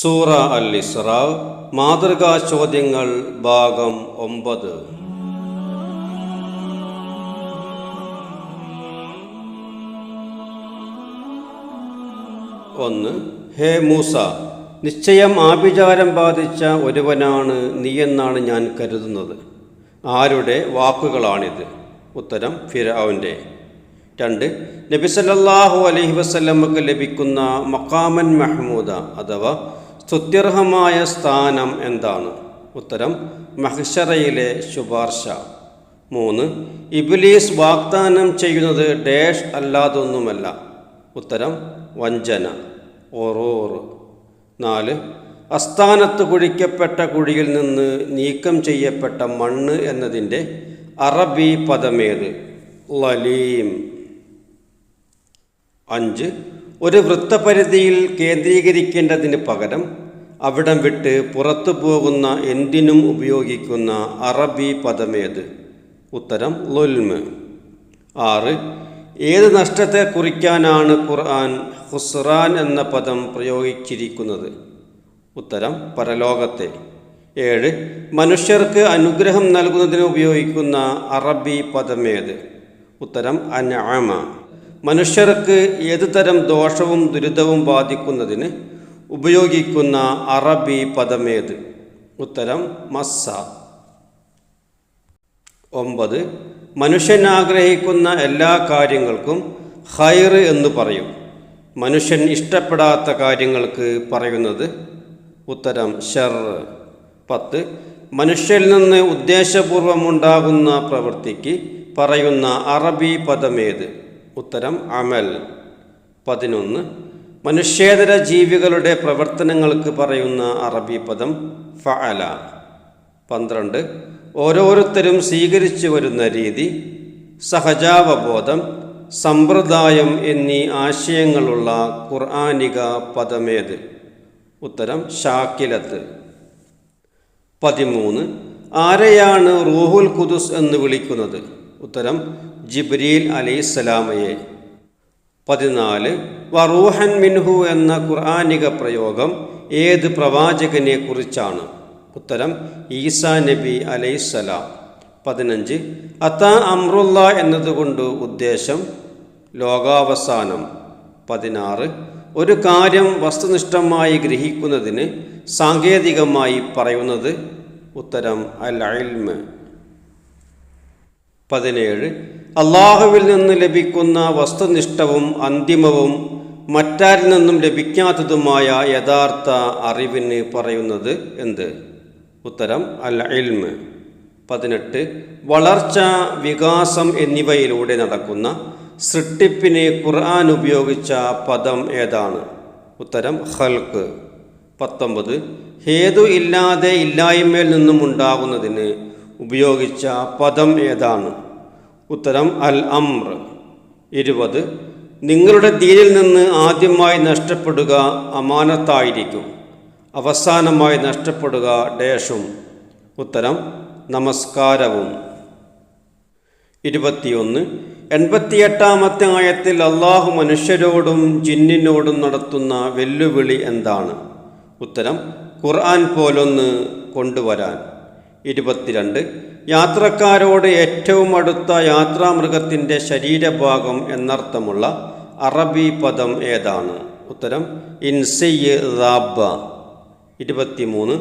സൂറ അൽ ഇസ്ര മാതൃകാ ചോദ്യങ്ങൾ ഭാഗം ഒമ്പത്. ഒന്ന് ഹേ മൂസ നിശ്ചയം ആഭിചാരം ബാധിച്ച ഒരുവനാണ് നീയെന്നാണ് ഞാൻ കരുതുന്നത്. ആരുടെ വാക്കുകളാണിത്? ഉത്തരം ഫിറൌന്റെ രണ്ട് നബിസല്ലാഹു അലഹി വസല്ലമക്ക് ലഭിക്കുന്ന മക്കാമൻ മഹ്മൂദ അഥവാ സ്തുത്യർഹമായ സ്ഥാനം എന്താണ്? ഉത്തരം മഹ്ഷറയിലെ ശുപാർശ. മൂന്ന് ഇബിലീസ് വാഗ്ദാനം ചെയ്യുന്നത് ഡേഷ് അല്ലാതൊന്നുമല്ല. ഉത്തരം വഞ്ചന. ഒറോർ നാല് അസ്ഥാനത്ത് കുഴിക്കപ്പെട്ട കുഴിയിൽ നിന്ന് നീക്കം ചെയ്യപ്പെട്ട മണ്ണ് എന്നതിന്റെ അറബി പദമേത്? ലലീം. അഞ്ച് ഒരു വൃത്തപരിധിയിൽ കേന്ദ്രീകരിക്കേണ്ടതിന് പകരം അവിടം വിട്ട് പുറത്തു പോകുന്ന എന്തിനും ഉപയോഗിക്കുന്ന അറബി പദമേത്? ഉത്തരം ലുൽമ്. ആറ് ഏത് നഷ്ടത്തെ കുറിക്കാനാണ് ഖുർആൻ ഹുസ്റാൻ എന്ന പദം പ്രയോഗിച്ചിരിക്കുന്നത്? ഉത്തരം പരലോകത്തെ. ഏഴ് മനുഷ്യർക്ക് അനുഗ്രഹം നൽകുന്നതിന് ഉപയോഗിക്കുന്ന അറബി പദമേത്? ഉത്തരം അനാമ മനുഷ്യർക്ക് ഏതു തരം ദോഷവും ദുരിതവും ബാധിക്കുന്നതിന് ഉപയോഗിക്കുന്ന അറബി പദമേത്? ഉത്തരം മസ്സ. ഒമ്പത് മനുഷ്യൻ ആഗ്രഹിക്കുന്ന എല്ലാ കാര്യങ്ങൾക്കും ഹൈർ എന്ന് പറയും. മനുഷ്യൻ ഇഷ്ടപ്പെടാത്ത കാര്യങ്ങൾക്ക് പറയുന്നത് ഉത്തരം ഷർ പത്ത് മനുഷ്യരിൽ നിന്ന് ഉദ്ദേശപൂർവമുണ്ടാകുന്ന പ്രവൃത്തിക്ക് പറയുന്ന അറബി പദമേത്? ഉത്തരം അമൽ. പതിനൊന്ന് മനുഷ്യേതര ജീവികളുടെ പ്രവർത്തനങ്ങൾക്ക് പറയുന്ന അറബി പദം ഫഅല. പന്ത്രണ്ട് ഓരോരുത്തരും സ്വീകരിച്ചു വരുന്ന രീതി സഹജാവബോധം സമ്പ്രദായം എന്നീ ആശയങ്ങളുള്ള ഖുർആാനിക പദമേത്? ഉത്തരം ഷാക്കിലത്ത് പതിമൂന്ന് ആരെയാണ് റൂഹുൽ ഖുദുസ് എന്ന് വിളിക്കുന്നത്? ഉത്തരം ജിബ്രീൽ അലൈഹിസ്സലാമയെ. പതിനാല് വറൂഹൻ മിൻഹു എന്ന ഖുർആാനിക പ്രയോഗം ഏത് പ്രവാചകനെ കുറിച്ചാണ്? ഉത്തരം ഈസാ നബി അലൈസലാം പതിനഞ്ച് അത്ത അമ്രുല്ല എന്നതുകൊണ്ട് ഉദ്ദേശം ലോകാവസാനം. പതിനാറ് ഒരു കാര്യം വസ്തുനിഷ്ഠമായി ഗ്രഹിക്കുന്നതിന് സാങ്കേതികമായി പറയുന്നത് ഉത്തരം അൽ അൽമ് പതിനേഴ് അള്ളാഹുവിൽ നിന്ന് ലഭിക്കുന്ന വസ്തുനിഷ്ഠവും അന്തിമവും മറ്റാരിൽ നിന്നും ലഭിക്കാത്തതുമായ യഥാർത്ഥ അറിവിന് പറയുന്നത് എന്ത്? ഉത്തരം അൽ ഇൽമ് പതിനെട്ട് വളർച്ച വികാസം എന്നിവയിലൂടെ നടക്കുന്ന സൃഷ്ടിപ്പിന് ഖുർആൻ ഉപയോഗിച്ച പദം ഏതാണ്? ഉത്തരം ഹൽക്ക് പത്തൊമ്പത് ഹേതു ഇല്ലാതെ ഇല്ലായ്മയിൽ നിന്നും ഉണ്ടാകുന്നതിന് ഉപയോഗിച്ച പദം ഏതാണ്? ഉത്തരം അൽ അമ്ര ഇരുപത് നിങ്ങളുടെ ദീനിൽ നിന്ന് ആദ്യമായി നഷ്ടപ്പെടുക അമാനത്തായിരിക്കും. അവസാനമായി നഷ്ടപ്പെടുക ഡേഷും ഉത്തരം നമസ്കാരവും. ഇരുപത്തിയൊന്ന് എൺപത്തിയെട്ടാമത്തെ ആയത്തിൽ അള്ളാഹു മനുഷ്യരോടും ജിന്നിനോടും നടത്തുന്ന വെല്ലുവിളി എന്താണ്? ഉത്തരം ഖുർആൻ പോലൊന്ന് കൊണ്ടുവരാൻ. ഇരുപത്തിരണ്ട് യാത്രക്കാരോട് ഏറ്റവും അടുത്ത യാത്രാമൃഗത്തിന്റെ ശരീരഭാഗം എന്നർത്ഥമുള്ള അറബി പദം ഏതാണ്? ഉത്തരം ഇൻസയ്യ് റാബ ഇരുപത്തിമൂന്ന്.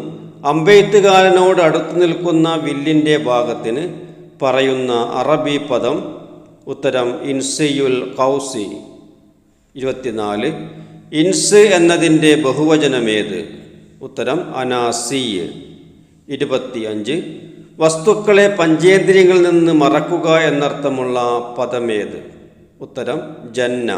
അമ്പെയ്ത്തുകാരനോട് അടുത്തു നിൽക്കുന്ന വില്ലിന്റെ ഭാഗത്തിന് പറയുന്ന അറബി പദം ഉത്തരം ഇൻസയുൽ കൗസി. ഇരുപത്തിനാല്. ഇൻസ് എന്നതിന്റെ ബഹുവചനമേത്? ഉത്തരം അനാസിയ്. ഇരുപത്തിയഞ്ച്. വസ്തുക്കളെ പഞ്ചേന്ദ്രിയങ്ങളിൽ നിന്ന് മറക്കുക എന്നർത്ഥമുള്ള പദമേത്? ഉത്തരം ജന്ന.